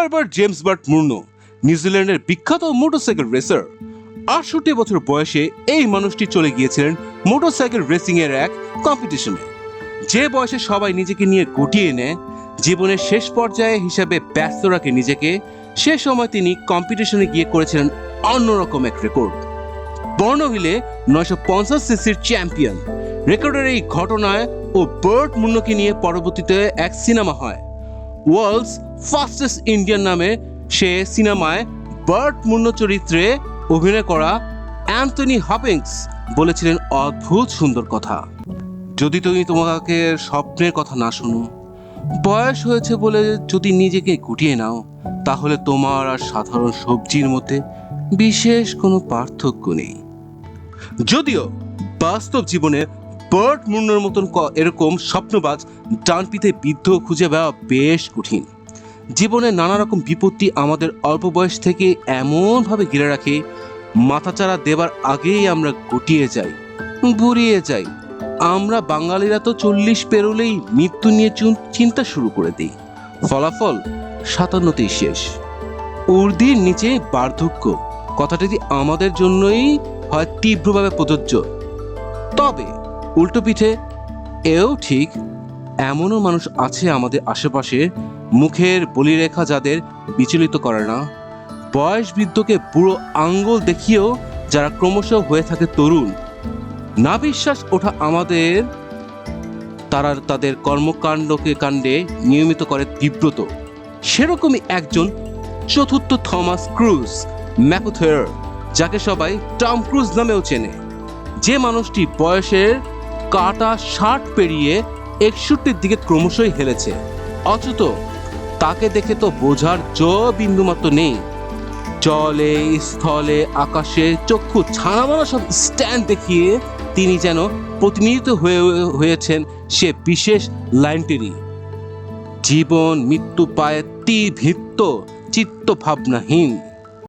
Herbert James bird মুর্নো, নিউজিল্যান্ডের বিখ্যাত motorcycle racer. আটষট্টি বছর বয়সে এই মানুষটি চলে গিয়েছিলেন মোটরসাইকেল রেসিং এর এক কম্পিটিশনে। যে বয়সে সবাই নিজেকে নিয়ে গুটিয়ে নেয়, জীবনের শেষ পর্যায়ে হিসাবে ব্যস্ত রাখে নিজেকে, সে সময় তিনি কম্পিটিশনে গিয়ে করেছিলেন অন্যরকম এক রেকর্ড। বর্ণহিলে নয়শো পঞ্চাশ সিসির চ্যাম্পিয়ন। রেকর্ডের এই ঘটনায় ও বার্ট মুন্নকে নিয়ে পরবর্তীতে এক সিনেমা হয়। ওয়ার্ল্ডস ফাস্টেস্ট ইন্ডিয়ান নামে সে সিনেমায় বার্ট মুন্ন চরিত্রে অভিনয় করা অ্যান্থনি হপিংস বলেছিলেন অদ্ভুত সুন্দর কথা। যদি তুমি তোমাকে স্বপ্নের কথা না শোনো, বয়স হয়েছে বলে যদি নিজেকে গুটিয়ে নাও, তাহলে তোমার আর সাধারণ সবজির মধ্যে বিশেষ কোনো পার্থক্য নেই। যদিও বাস্তব জীবনে বার্ট মুন্নর মতন এরকম স্বপ্নবাজ ডানপিতে বিদ্ধ খুঁজে পাওয়া বেশ কঠিন। জীবনে নানা রকম বিপত্তি আমাদের অল্প বয়স থেকে এমনভাবে ঘিরে রাখে, মাথাচাড়া দেবার আগেই আমরা গুটিয়ে যাই বুড়িয়ে যাই। আমরা বাঙালিরা তো চল্লিশ পেরোলেই মৃত্যু নিয়ে চুন- চিন্তা শুরু করে দিই। ফলাফল সাতান্নতেই শেষ। উর্দির নিচে বার্ধক্য। কথাটি আমাদের জন্যই হয় তীব্রভাবে প্রযোজ্য। তবে উল্টো পিঠে, এও ঠিক, এমনও মানুষ আছে আমাদের আশেপাশে, মুখের বলিরেখা যাদের বিচলিত করে না। বয়স বৃদ্ধকে পুরো আঙ্গুল দেখিয়েও যারা ক্রমশ হয়ে থাকে তরুণ, না বিশ্বাস ওঠা আমাদের, তারা তাদের কর্মকাণ্ডকে কাণ্ডে নিয়মিত করে তীব্রত সেরকমই একজন চতুর্থ থমাস ক্রুজ ম্যাকুথেয়ার যাকে সবাই টম ক্রুজ নামেও চেনে। যে মানুষটি বয়সের কাটা ষাট পেরিয়ে একষট্টির দিকে ক্রমশই হেলেছে। অথচ তাকে দেখে তো বোঝার জ বিন্দুমাত্র নেই। জলে, স্থলে, আকাশে চক্ষু ছানামানা সব স্ট্যান্ড দেখিয়ে তিনি যেন প্রতিনিধিত্ব হয়ে, হয়েছেন সে বিশেষ লাইনটিরই। জীবন, মৃত্যু পায় তি ভিত্ত চিত্ত ভাবনাহীন